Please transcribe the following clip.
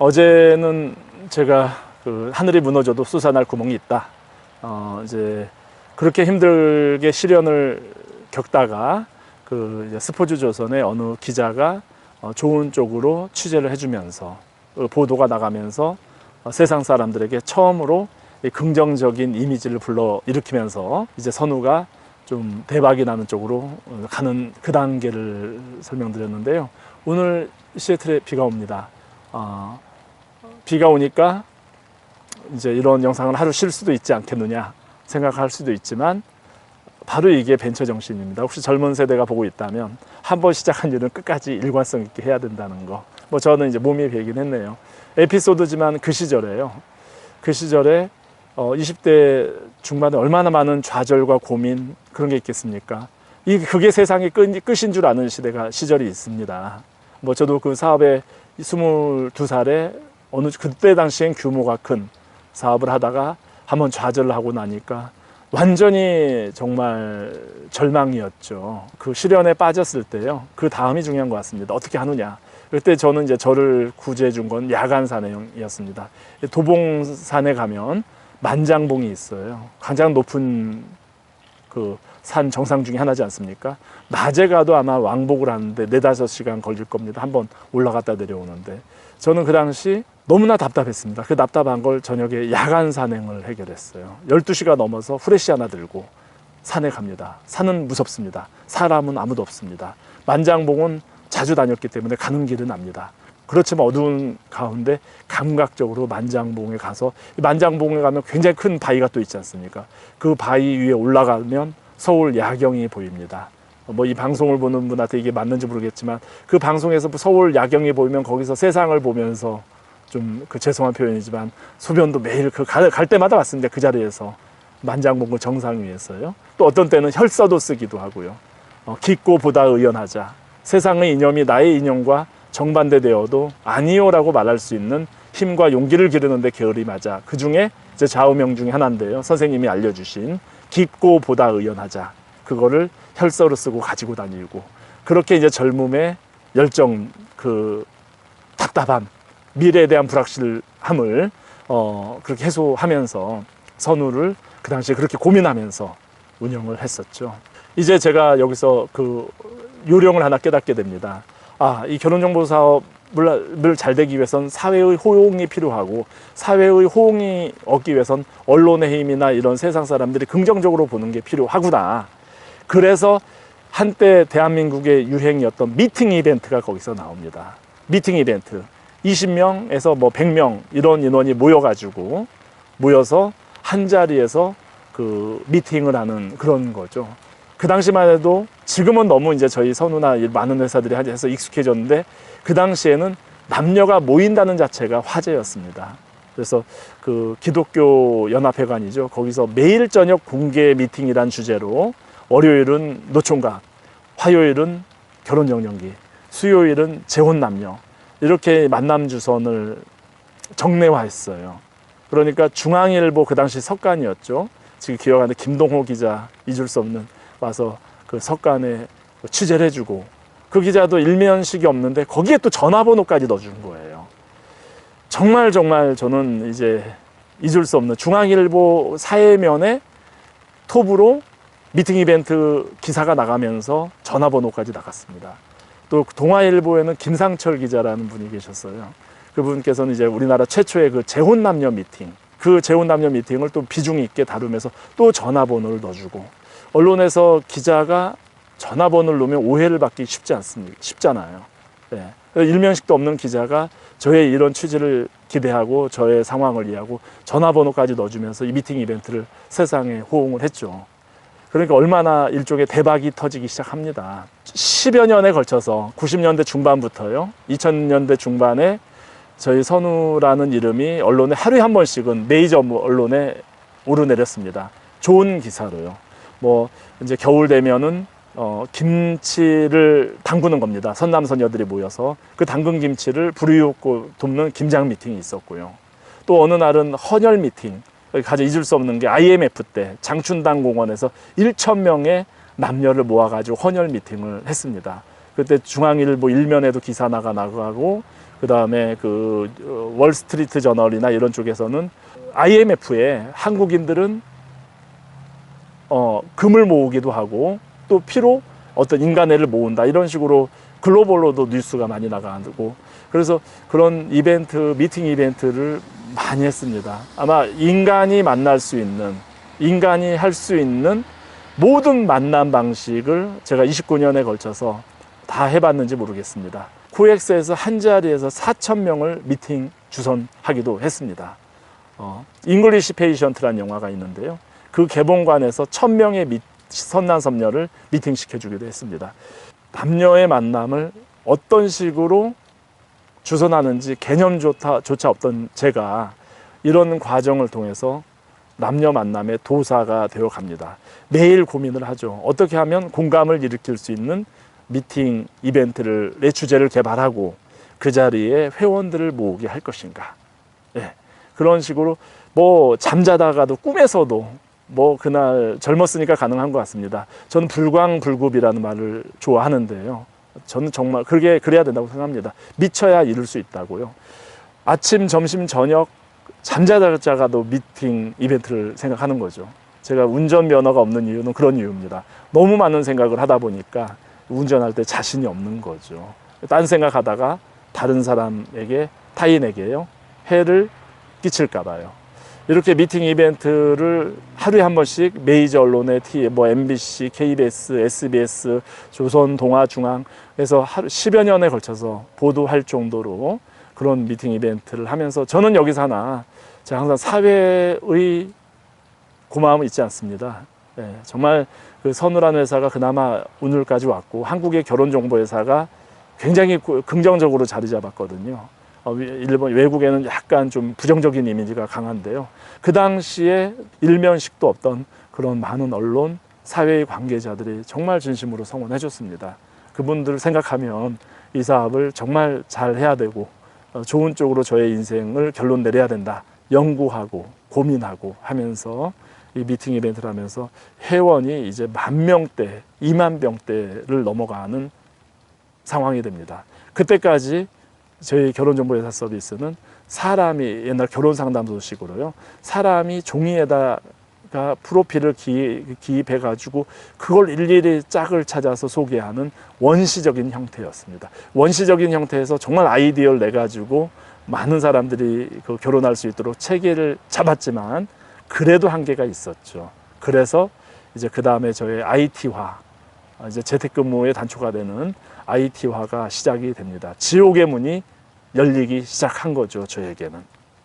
어제는 제가 그 하늘이 무너져도 솟아날 구멍이 있다. 어, 이제 그렇게 힘들게 시련을 겪다가 그 스포츠 조선의 어느 기자가 어, 좋은 쪽으로 취재를 해주면서 어, 보도가 나가면서 어, 세상 사람들에게 처음으로 이 긍정적인 이미지를 불러 일으키면서 이제 선우가 좀 대박이 나는 쪽으로 어, 가는 그 단계를 설명드렸는데요. 오늘 시애틀에 비가 옵니다. 어, 비가 오니까 이제 이런 영상을 하루 쉴 수도 있지 않겠느냐 생각할 수도 있지만 바로 이게 벤처 정신입니다. 혹시 젊은 세대가 보고 있다면 한 번 시작한 일은 끝까지 일관성 있게 해야 된다는 거. 뭐 저는 이제 몸이 배긴 했네요. 에피소드지만 그 시절에요. 그 시절에 어, 20대 중반에 얼마나 많은 좌절과 고민 그런 게 있겠습니까? 이 그게 세상의 끝, 끝인 줄 아는 시대가 시절이 있습니다. 뭐 저도 그 사업에 22살에 어느 그때 당시엔 규모가 큰 사업을 하다가 한번 좌절을 하고 나니까 완전히 정말 절망이었죠. 그 시련에 빠졌을 때요. 그 다음이 중요한 것 같습니다. 어떻게 하느냐. 그때 저는 이제 저를 구제해 준 건 야간 산행이었습니다. 도봉산에 가면 만장봉이 있어요. 가장 높은 그 산 정상 중에 하나지 않습니까? 낮에 가도 아마 왕복을 하는데 네다섯 시간 걸릴 겁니다. 한번 올라갔다 내려오는데. 저는 그 당시 너무나 답답했습니다. 그 답답한 걸 저녁에 야간 산행을 해결했어요. 12시가 넘어서 후레쉬 하나 들고 산에 갑니다. 산은 무섭습니다. 사람은 아무도 없습니다. 만장봉은 자주 다녔기 때문에 가는 길은 압니다. 그렇지만 어두운 가운데 감각적으로 만장봉에 가서 이 만장봉에 가면 굉장히 큰 바위가 또 있지 않습니까? 그 바위 위에 올라가면 서울 야경이 보입니다. 뭐 이 방송을 보는 분한테 이게 맞는지 모르겠지만 그 방송에서 서울 야경이 보이면 거기서 세상을 보면서 좀 그 죄송한 표현이지만 소변도 매일 그 갈 때마다 왔습니다. 그 자리에서 만장봉고 정상 위에서요. 또 어떤 때는 혈서도 쓰기도 하고요. 어, 깊고 보다 의연하자. 세상의 이념이 나의 이념과 정반대되어도 아니요라고 말할 수 있는 힘과 용기를 기르는데 게으름하자. 그 중에 이제 좌우명 중에 하나인데요. 선생님이 알려주신 깊고 보다 의연하자. 그거를 혈서로 쓰고 가지고 다니고 그렇게 이제 젊음의 열정 그 답답함 미래에 대한 불확실함을 어 그렇게 해소하면서 선우를 그 당시에 그렇게 고민하면서 운영을 했었죠. 이제 제가 여기서 그 요령을 하나 깨닫게 됩니다. 아, 이 결혼정보 사업을 잘 되기 위해선 사회의 호응이 필요하고 사회의 호응이 얻기 위해선 언론의 힘이나 이런 세상 사람들이 긍정적으로 보는 게 필요하구나. 그래서 한때 대한민국의 유행이었던 미팅 이벤트가 거기서 나옵니다. 미팅 이벤트. 20명에서 뭐 100명 이런 인원이 모여가지고 모여서 한 자리에서 그 미팅을 하는 그런 거죠. 그 당시만 해도 지금은 너무 이제 저희 선우나 이 많은 회사들이 해서 익숙해졌는데 그 당시에는 남녀가 모인다는 자체가 화제였습니다. 그래서 그 기독교 연합회관이죠. 거기서 매일 저녁 공개 미팅이란 주제로 월요일은 노총각, 화요일은 결혼 영영기, 수요일은 재혼 남녀 이렇게 만남 주선을 정례화했어요. 그러니까 중앙일보 그 당시 석간이었죠. 지금 기억하는 김동호 기자 잊을 수 없는 와서 그 석간에 취재를 해주고 그 기자도 일면식이 없는데 거기에 또 전화번호까지 넣어준 거예요. 정말 정말 저는 이제 잊을 수 없는 중앙일보 사회면에 톱으로 미팅 이벤트 기사가 나가면서 전화번호까지 나갔습니다. 또 동아일보에는 김상철 기자라는 분이 계셨어요. 그분께서는 이제 우리나라 최초의 그 재혼 남녀 미팅, 그 재혼 남녀 미팅을 또 비중 있게 다루면서 또 전화번호를 넣어주고 언론에서 기자가 전화번호를 놓으면 오해를 받기 쉽지 않습니다. 쉽잖아요. 네. 일면식도 없는 기자가 저의 이런 취지를 기대하고 저의 상황을 이해하고 전화번호까지 넣어주면서 이 미팅 이벤트를 세상에 호응을 했죠. 그러니까 얼마나 일종의 대박이 터지기 시작합니다. 10여 년에 걸쳐서 90년대 중반부터요. 2000년대 중반에 저희 선우라는 이름이 언론에 하루에 한 번씩은 메이저 언론에 오르내렸습니다. 좋은 기사로요. 뭐 이제 겨울 되면은 어, 김치를 담그는 겁니다. 선남 선녀들이 모여서 그 담근 김치를 불이웃고 돕는 김장 미팅이 있었고요. 또 어느 날은 헌혈 미팅, 가장 잊을 수 없는 게 IMF 때 장춘당 공원에서 1천 명의 남녀를 모아가지고 헌혈 미팅을 했습니다. 그때 중앙일보 일면에도 기사 나가 나가고 그 다음에 그 어, 월스트리트 저널이나 이런 쪽에서는 IMF에 한국인들은 어, 금을 모으기도 하고 또 피로 어떤 인간애를 모은다 이런 식으로 글로벌로도 뉴스가 많이 나가고 그래서 그런 이벤트 미팅 이벤트를 많이 했습니다. 아마 인간이 만날 수 있는 인간이 할 수 있는 모든 만남 방식을 제가 29년에 걸쳐서 다 해봤는지 모르겠습니다. 코엑스에서 한 자리에서 4천 명을 미팅 주선하기도 했습니다. 어, 잉글리시 페이션트라는 영화가 있는데요. 그 개봉관에서 천 명의 미, 선남 선녀를 미팅 시켜주기도 했습니다. 남녀의 만남을 어떤 식으로 주선하는지 개념조차 조차 없던 제가 이런 과정을 통해서 남녀 만남의 도사가 되어 갑니다. 매일 고민을 하죠. 어떻게 하면 공감을 일으킬 수 있는 미팅 이벤트를 내 주제를 개발하고 그 자리에 회원들을 모으게 할 것인가. 예. 그런 식으로 뭐 잠자다가도 꿈에서도 뭐 그날 젊었으니까 가능한 것 같습니다. 저는 불광불급이라는 말을 좋아하는데요. 저는 정말 그게 그래야 된다고 생각합니다. 미쳐야 이룰 수 있다고요. 아침, 점심, 저녁 잠자다가도 미팅 이벤트를 생각하는 거죠. 제가 운전 면허가 없는 이유는 그런 이유입니다. 너무 많은 생각을 하다 보니까 운전할 때 자신이 없는 거죠. 딴 생각하다가 다른 사람에게 타인에게요 해를 끼칠까 봐요. 이렇게 미팅 이벤트를 하루에 한 번씩 메이저 언론의 T, 뭐 MBC, KBS, SBS, 조선, 동아, 중앙 에서 하루 10여 년에 걸쳐서 보도할 정도로 그런 미팅 이벤트를 하면서 저는 여기서 하나 제가 항상 사회의 고마움은 잊지 않습니다. 예, 정말 그 선우라는 회사가 그나마 오늘까지 왔고 한국의 결혼정보회사가 굉장히 고- 긍정적으로 자리 잡았거든요. 어, 위- 일본 외국에는 약간 좀 부정적인 이미지가 강한데요. 그 당시에 일면식도 없던 그런 많은 언론, 사회의 관계자들이 정말 진심으로 성원해 줬습니다. 그분들 생각하면 이 사업을 정말 잘 해야 되고 어, 좋은 쪽으로 저의 인생을 결론 내려야 된다. 연구하고 고민하고 하면서 이 미팅 이벤트를 하면서 회원이 이제 만 명대, 이만 명대를 넘어가는 상황이 됩니다. 그때까지 저희 결혼정보회사 서비스는 사람이 옛날 결혼 상담소식으로요. 사람이 종이에다가 프로필을 기, 기입해 가지고 그걸 일일이 짝을 찾아서 소개하는 원시적인 형태였습니다. 원시적인 형태에서 정말 아이디어를 내 가지고 많은 사람들이 그 결혼할 수 있도록 체계를 잡았지만 그래도 한계가 있었죠. 그래서 이제 그 다음에 저의 IT화 이제 재택근무의 단초가 되는 IT화가 시작이 됩니다. 지옥의 문이 열리기 시작한 거죠, 저에게는.